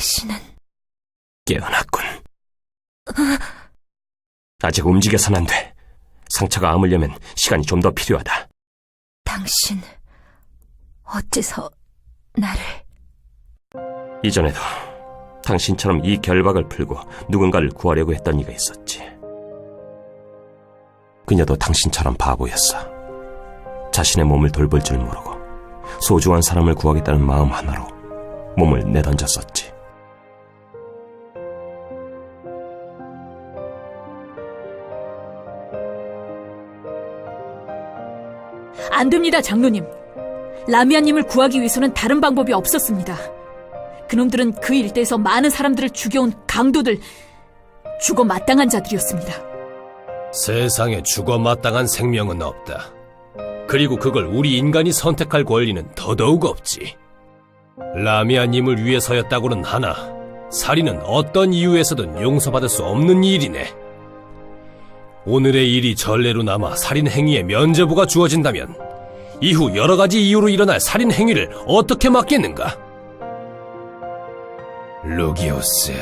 당신은 깨어났군. 아직 움직여선 안 돼. 상처가 아물려면 시간이 좀 더 필요하다. 당신 어째서 나를 이전에도 당신처럼 이 결박을 풀고 누군가를 구하려고 했던 이가 있었지. 그녀도 당신처럼 바보였어. 자신의 몸을 돌볼 줄 모르고 소중한 사람을 구하겠다는 마음 하나로 몸을 내던졌었지. 안 됩니다, 장로님. 라미아님을 구하기 위해서는 다른 방법이 없었습니다. 그놈들은 그 일대에서 많은 사람들을 죽여온 강도들, 죽어 마땅한 자들이었습니다. 세상에 죽어 마땅한 생명은 없다. 그리고 그걸 우리 인간이 선택할 권리는 더더욱 없지. 라미아님을 위해서였다고는 하나, 살인은 어떤 이유에서든 용서받을 수 없는 일이네. 오늘의 일이 전례로 남아 살인 행위에 면죄부가 주어진다면 이후 여러 가지 이유로 일어날 살인 행위를 어떻게 막겠는가? 루기우스,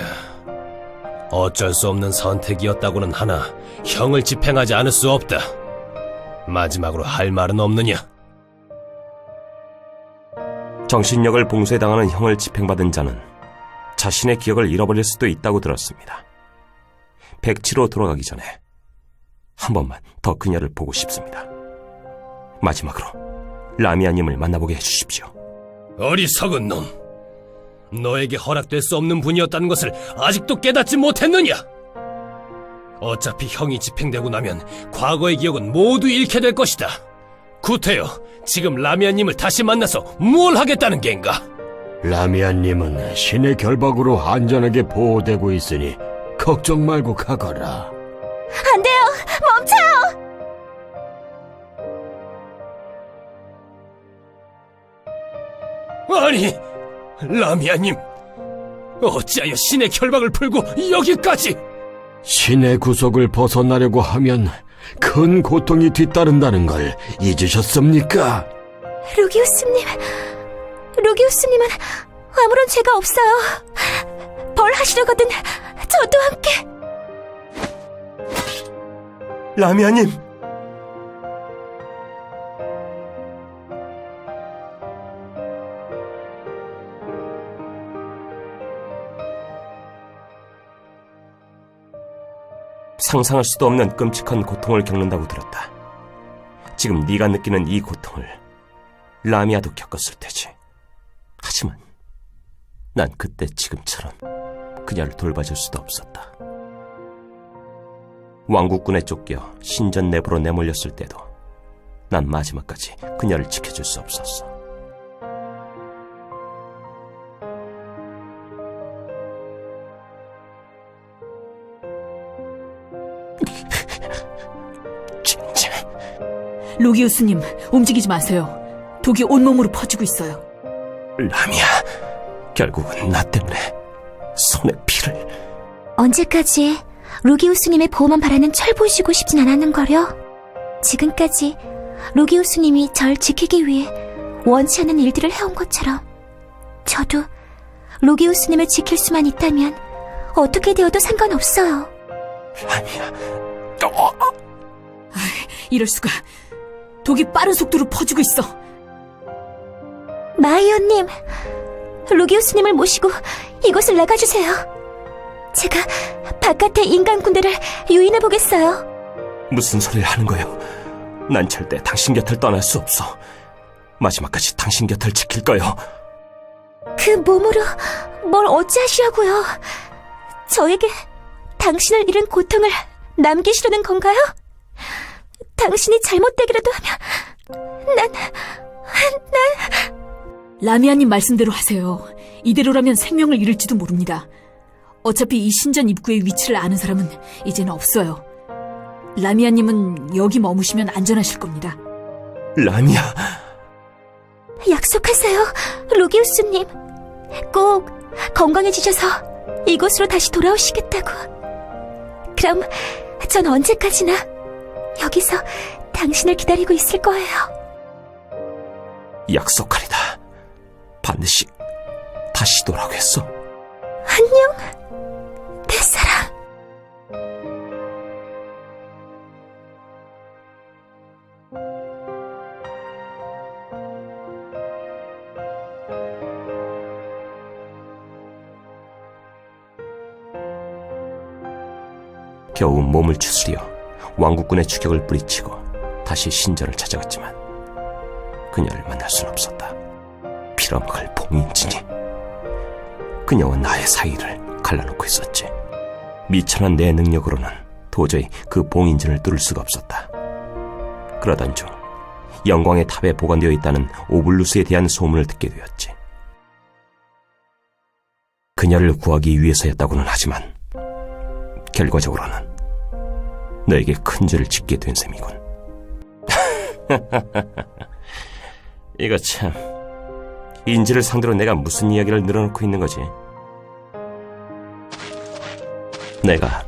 어쩔 수 없는 선택이었다고는 하나 형을 집행하지 않을 수 없다. 마지막으로 할 말은 없느냐? 정신력을 봉쇄당하는 형을 집행받은 자는 자신의 기억을 잃어버릴 수도 있다고 들었습니다. 백지로 돌아가기 전에 한 번만 더 그녀를 보고 싶습니다. 마지막으로 라미아님을 만나보게 해주십시오. 어리석은 놈. 너에게 허락될 수 없는 분이었다는 것을 아직도 깨닫지 못했느냐? 어차피 형이 집행되고 나면 과거의 기억은 모두 잃게 될 것이다. 구태여, 지금 라미아님을 다시 만나서 뭘 하겠다는 겐가? 라미안님은 신의 결박으로 안전하게 보호되고 있으니 걱정 말고 가거라. 안 돼요! 멈춰요! 아니, 라미아님, 어찌하여 신의 결박을 풀고 여기까지? 신의 구속을 벗어나려고 하면 큰 고통이 뒤따른다는 걸 잊으셨습니까? 루기우스님, 루기우스님은 아무런 죄가 없어요. 벌 하시려거든 저도 함께. 라미아님! 상상할 수도 없는 끔찍한 고통을 겪는다고 들었다. 지금 네가 느끼는 이 고통을 라미아도 겪었을 테지. 하지만 난 그때 지금처럼 그녀를 돌봐줄 수도 없었다. 왕국군에 쫓겨 신전 내부로 내몰렸을 때도 난 마지막까지 그녀를 지켜줄 수 없었어. 진짜 로기우스님, 움직이지 마세요. 독이 온몸으로 퍼지고 있어요. 라미야 결국은 나 때문에 손에 피를 언제까지 루기우스님의 보호만 바라는 철 보시고 싶진 않았는 거려? 지금까지 루기우스님이 절 지키기 위해 원치 않는 일들을 해온 것처럼 저도 루기우스님을 지킬 수만 있다면 어떻게 되어도 상관없어요. 라미야 어, 이럴 수가. 독이 빠른 속도로 퍼지고 있어. 마이오님, 루기우스님을 모시고 이곳을 나가주세요. 제가 바깥의 인간 군대를 유인해 보겠어요. 무슨 소리를 하는 거예요? 난 절대 당신 곁을 떠날 수 없어. 마지막까지 당신 곁을 지킬 거요. 그 몸으로 뭘 어찌하시려고요? 저에게 당신을 잃은 고통을 남기시려는 건가요? 당신이 잘못되기라도 하면 난 라미아님 말씀대로 하세요. 이대로라면 생명을 잃을지도 모릅니다. 어차피 이 신전 입구의 위치를 아는 사람은 이제는 없어요. 라미아님은 여기 머무시면 안전하실 겁니다. 라미야, 약속하세요, 루기우스님. 꼭 건강해지셔서 이곳으로 다시 돌아오시겠다고. 그럼 전 언제까지나 여기서 당신을 기다리고 있을 거예요. 약속하리다. 반드시 다시 돌아오겠어. 안녕, 겨우 몸을 추스려 왕국군의 추격을 뿌리치고 다시 신전을 찾아갔지만 그녀를 만날 순 없었다. 빌어먹을 봉인진이 그녀와 나의 사이를 갈라놓고 있었지. 미천한 내 능력으로는 도저히 그 봉인진을 뚫을 수가 없었다. 그러던 중 영광의 탑에 보관되어 있다는 오블루스에 대한 소문을 듣게 되었지. 그녀를 구하기 위해서였다고는 하지만 결과적으로는 너에게 큰 죄를 짓게 된 셈이군. 이거 참 인지를 상대로 내가 무슨 이야기를 늘어놓고 있는 거지? 내가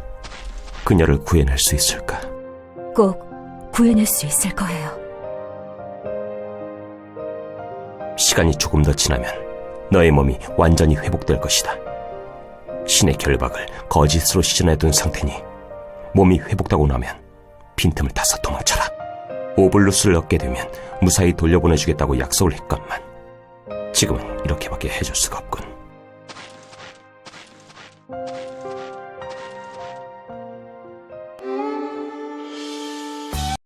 그녀를 구해낼 수 있을까? 꼭 구해낼 수 있을 거예요. 시간이 조금 더 지나면 너의 몸이 완전히 회복될 것이다. 신의 결박을 거짓으로 시전해둔 상태니 몸이 회복되고 나면 빈틈을 타서 도망쳐라. 오블루스를 얻게 되면 무사히 돌려보내주겠다고 약속을 했건만 지금은 이렇게밖에 해줄 수가 없군.